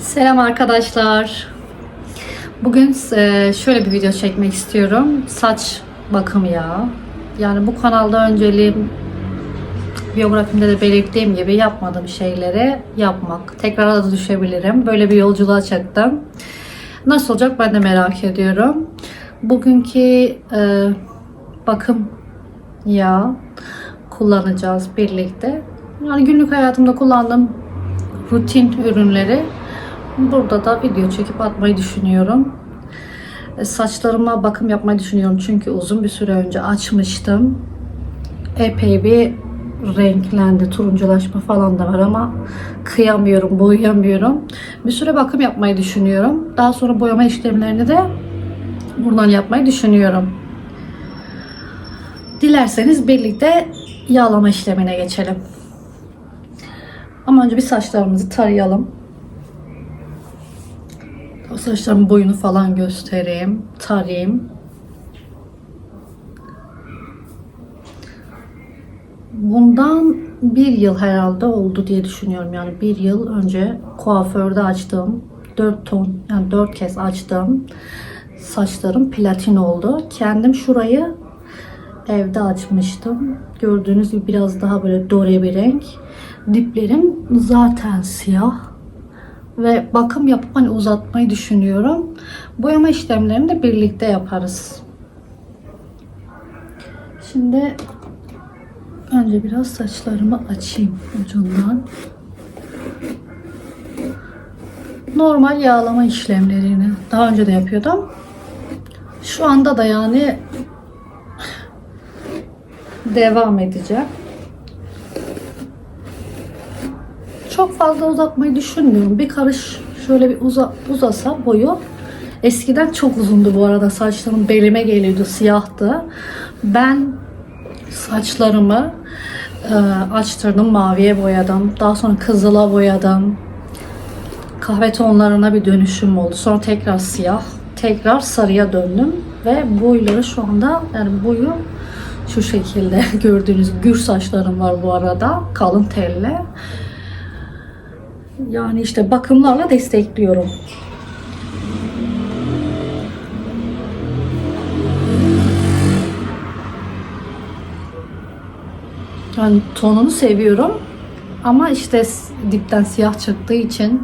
Selam arkadaşlar. Bugün e, şöyle bir video çekmek istiyorum. Saç bakımı ya. Yani bu kanalda önceliğim biyografimde de belirttiğim gibi yapmadığım şeyleri yapmak. Tekrar da düşebilirim. Böyle bir yolculuğa çıktım. Nasıl olacak ben de merak ediyorum. Bugünkü e, bakım yağı kullanacağız birlikte. Yani günlük hayatımda kullandığım rutin ürünleri burada da video çekip atmayı düşünüyorum. E, Saçlarıma bakım yapmayı düşünüyorum çünkü uzun bir süre önce açmıştım. Epey bir renklendi, turunculaşma falan da var ama kıyamıyorum, boyayamıyorum. Bir süre bakım yapmayı düşünüyorum. Daha sonra boyama işlemlerini de buradan yapmayı düşünüyorum. Dilerseniz birlikte yağlama işlemine geçelim. Ama önce bir saçlarımızı tarayalım. Saçlarımın boyunu falan göstereyim. Tarayayım. Bundan bir yıl herhalde oldu diye düşünüyorum. Yani bir yıl önce kuaförde açtığım 4 ton yani 4 kez açtığım saçlarım platin oldu. Kendim şurayı evde açmıştım. Gördüğünüz gibi biraz daha böyle dore bir renk. Diplerim zaten siyah. Ve bakım yapıp hani uzatmayı düşünüyorum. Boyama işlemlerini de birlikte yaparız. Şimdi önce biraz saçlarımı açayım ucundan. Normal yağlama işlemlerini daha önce de yapıyordum. Şu anda da yani devam edeceğim. Çok fazla uzatmayı düşünmüyorum. Bir karış şöyle bir uza, uzasa boyu. Eskiden çok uzundu bu arada. Saçlarım belime geliyordu. Siyahtı. Ben saçlarımı e, açtırdım. Maviye boyadım. Daha sonra kızıla boyadım. Kahve tonlarına bir dönüşüm oldu. Sonra tekrar siyah. Tekrar sarıya döndüm. Ve boyları şu anda yani boyu şu şekilde gördüğünüz gür saçlarım var bu arada. Kalın telli. Yani işte bakımlarla destekliyorum. Yani tonunu seviyorum. Ama işte dipten siyah çıktığı için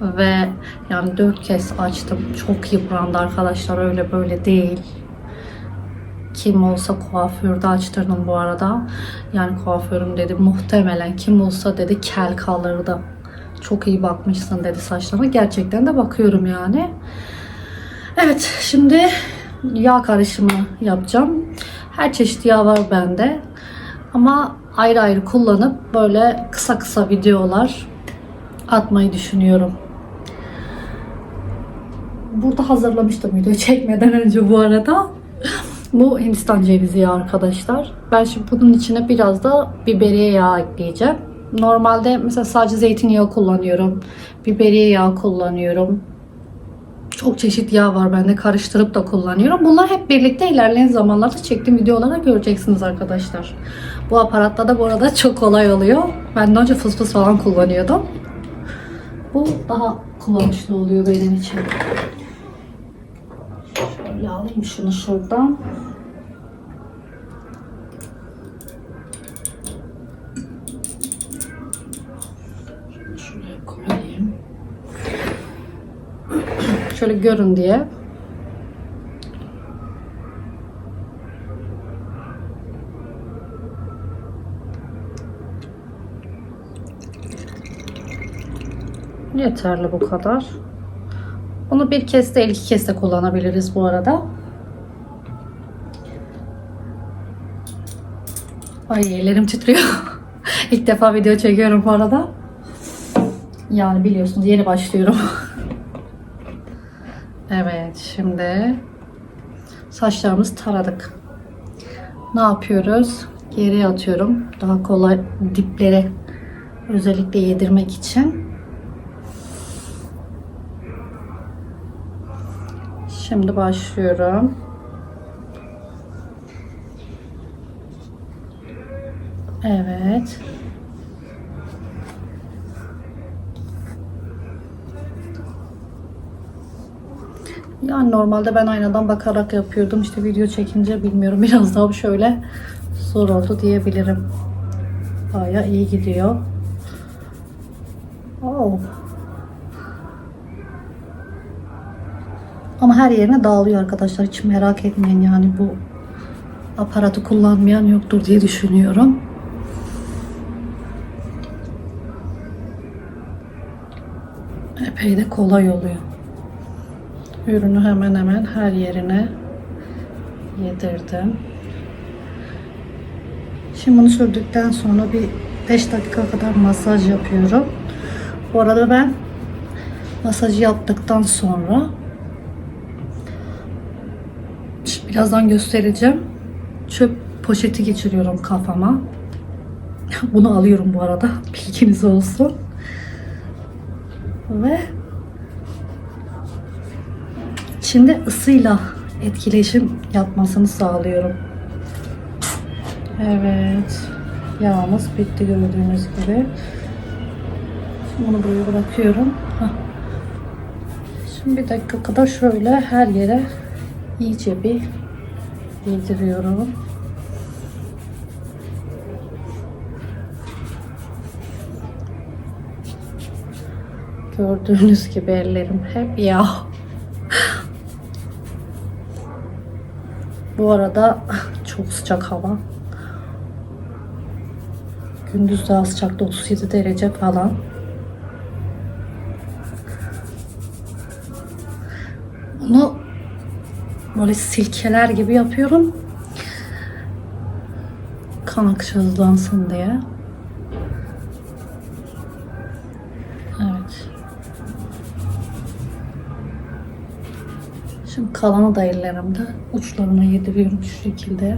ve yani dört kez açtım. Çok yıprandı arkadaşlar öyle böyle değil. Kim olsa kuaförde açtırdım bu arada. Yani kuaförüm dedi muhtemelen kim olsa dedi kel kalırdı. Çok iyi bakmışsın dedi saçlarına. Gerçekten de bakıyorum yani. Evet şimdi yağ karışımı yapacağım. Her çeşit yağ var bende. Ama ayrı ayrı kullanıp böyle kısa kısa videolar atmayı düşünüyorum. Burada hazırlamıştım video çekmeden önce bu arada. Bu Hindistan cevizi yağı arkadaşlar. Ben şimdi bunun içine biraz da biberiye yağı ekleyeceğim. Normalde mesela sadece zeytinyağı kullanıyorum. Biberiye yağı kullanıyorum. Çok çeşit yağ var bende. Karıştırıp da kullanıyorum. Bunlar hep birlikte ilerleyen zamanlarda çektiğim videolarda göreceksiniz arkadaşlar. Bu aparatta da bu arada çok kolay oluyor. Ben daha önce fıs fıs falan kullanıyordum. Bu daha kullanışlı oluyor benim için. Şöyle alayım şunu şuradan. Şöyle görün diye. Yeterli bu kadar. Bunu bir kez de iki kez de kullanabiliriz bu arada. Ay ellerim titriyor. İlk defa video çekiyorum bu arada. Yani biliyorsunuz yeni başlıyorum. evet şimdi saçlarımızı taradık. Ne yapıyoruz? Geriye atıyorum. Daha kolay diplere özellikle yedirmek için. Şimdi başlıyorum. Evet. Yani normalde ben aynadan bakarak yapıyordum. İşte video çekince bilmiyorum biraz daha şöyle zor oldu diyebilirim. Baya iyi gidiyor. Oh. Ama her yerine dağılıyor arkadaşlar. Hiç merak etmeyin yani bu aparatı kullanmayan yoktur diye düşünüyorum. Epey de kolay oluyor. Ürünü hemen hemen her yerine yedirdim. Şimdi bunu sürdükten sonra bir 5 dakika kadar masaj yapıyorum. Bu arada ben masajı yaptıktan sonra birazdan göstereceğim. Çöp poşeti geçiriyorum kafama. Bunu alıyorum bu arada. Bilginiz olsun. Ve içinde ısıyla etkileşim yapmasını sağlıyorum. Evet. Yağımız bitti gördüğünüz gibi. Şimdi bunu buraya bırakıyorum. Şimdi bir dakika kadar şöyle her yere iyice bir yediriyorum. Gördüğünüz gibi ellerim hep yağ. Bu arada çok sıcak hava. Gündüz daha sıcaktı 37 derece falan. Bunu böyle silkeler gibi yapıyorum. Kan akışı hızlansın diye. Şimdi kalanı da ellerimde uçlarına yediriyorum şu şekilde.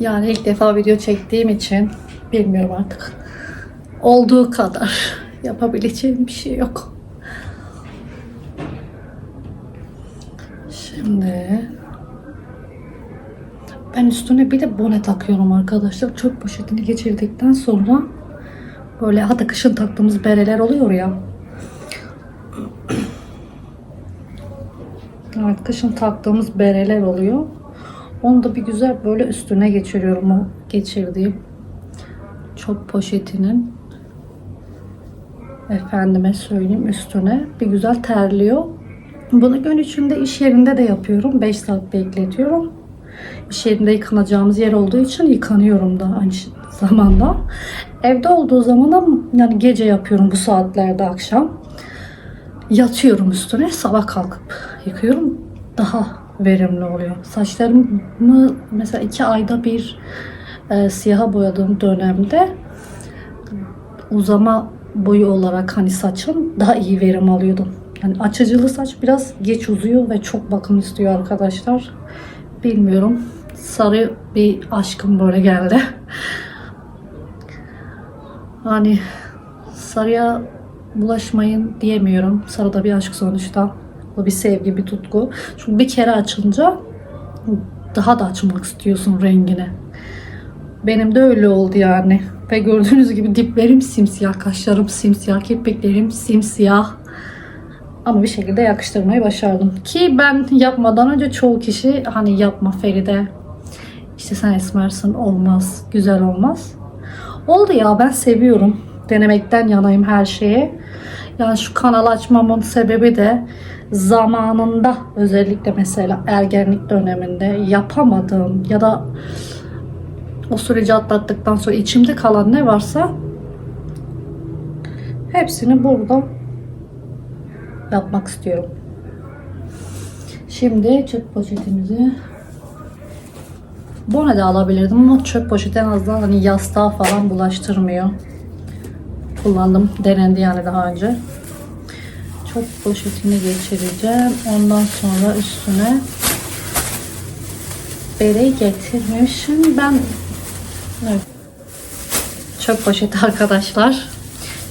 Yani ilk defa video çektiğim için bilmiyorum artık. Olduğu kadar yapabileceğim bir şey yok. Şimdi ben üstüne bir de bone takıyorum arkadaşlar. Çöp poşetini geçirdikten sonra böyle hatta kışın taktığımız bereler oluyor ya. Evet kışın taktığımız bereler oluyor. Onu da bir güzel böyle üstüne geçiriyorum o geçirdiğim çöp poşetinin. Efendime söyleyeyim üstüne bir güzel terliyor. Bunu gün içinde iş yerinde de yapıyorum. 5 saat bekletiyorum. İş yerinde yıkanacağımız yer olduğu için yıkanıyorum da aynı zamanda. Evde olduğu zaman da yani gece yapıyorum bu saatlerde akşam. Yatıyorum üstüne sabah kalkıp yıkıyorum. Daha verimli oluyor. Saçlarımı mesela iki ayda bir e, siyaha boyadığım dönemde uzama boyu olarak hani saçım daha iyi verim alıyordum. Yani açıcılı saç biraz geç uzuyor ve çok bakım istiyor arkadaşlar. Bilmiyorum. Sarı bir aşkım böyle geldi. Hani sarıya bulaşmayın diyemiyorum. Sarı da bir aşk sonuçta. O bir sevgi, bir tutku. Çünkü bir kere açınca daha da açmak istiyorsun rengini. Benim de öyle oldu yani. Ve gördüğünüz gibi diplerim simsiyah, kaşlarım simsiyah, kirpiklerim simsiyah. Ama bir şekilde yakıştırmayı başardım. Ki ben yapmadan önce çoğu kişi hani yapma Feride. İşte sen esmersin olmaz, güzel olmaz. Oldu ya ben seviyorum. Denemekten yanayım her şeye. Yani şu kanal açmamın sebebi de zamanında özellikle mesela ergenlik döneminde yapamadığım ya da o süreci atlattıktan sonra içimde kalan ne varsa hepsini burada yapmak istiyorum. Şimdi çöp poşetimizi Bone de alabilirdim ama çöp poşeti en azından hani yastığa falan bulaştırmıyor. Kullandım. Denendi yani daha önce. Çöp poşetini geçireceğim. Ondan sonra üstüne bereyi getirmişim. Ben evet. çöp poşeti arkadaşlar.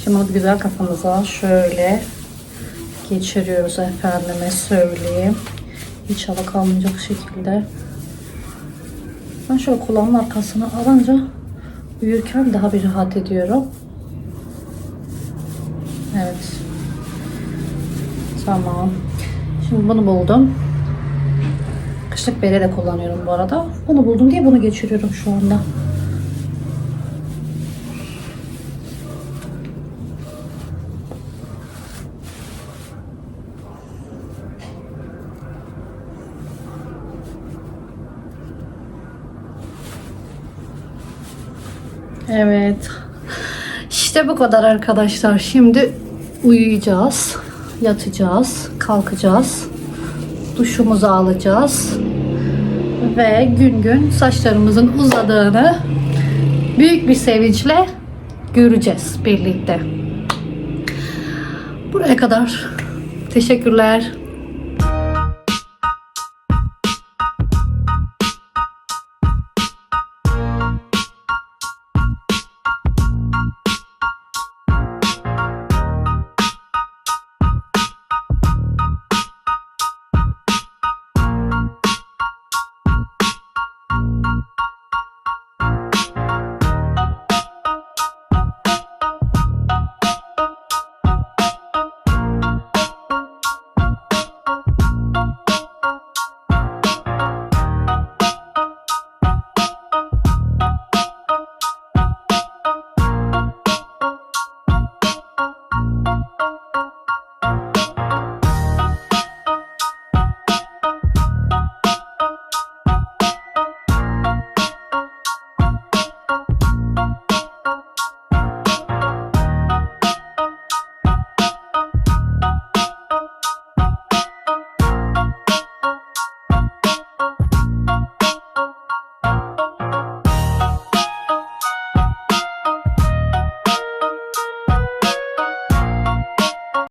Şimdi onu güzel kafamıza şöyle geçiriyoruz efendime söyleyeyim. Hiç hava kalmayacak şekilde. Ben şöyle kulağımın arkasına alınca uyurken daha bir rahat ediyorum. Evet. Tamam. Şimdi bunu buldum. Kışlık bere de kullanıyorum bu arada. Bunu buldum diye bunu geçiriyorum şu anda. Evet. İşte bu kadar arkadaşlar. Şimdi uyuyacağız. Yatacağız. Kalkacağız. Duşumuzu alacağız. Ve gün gün saçlarımızın uzadığını büyük bir sevinçle göreceğiz birlikte. Buraya kadar. Teşekkürler.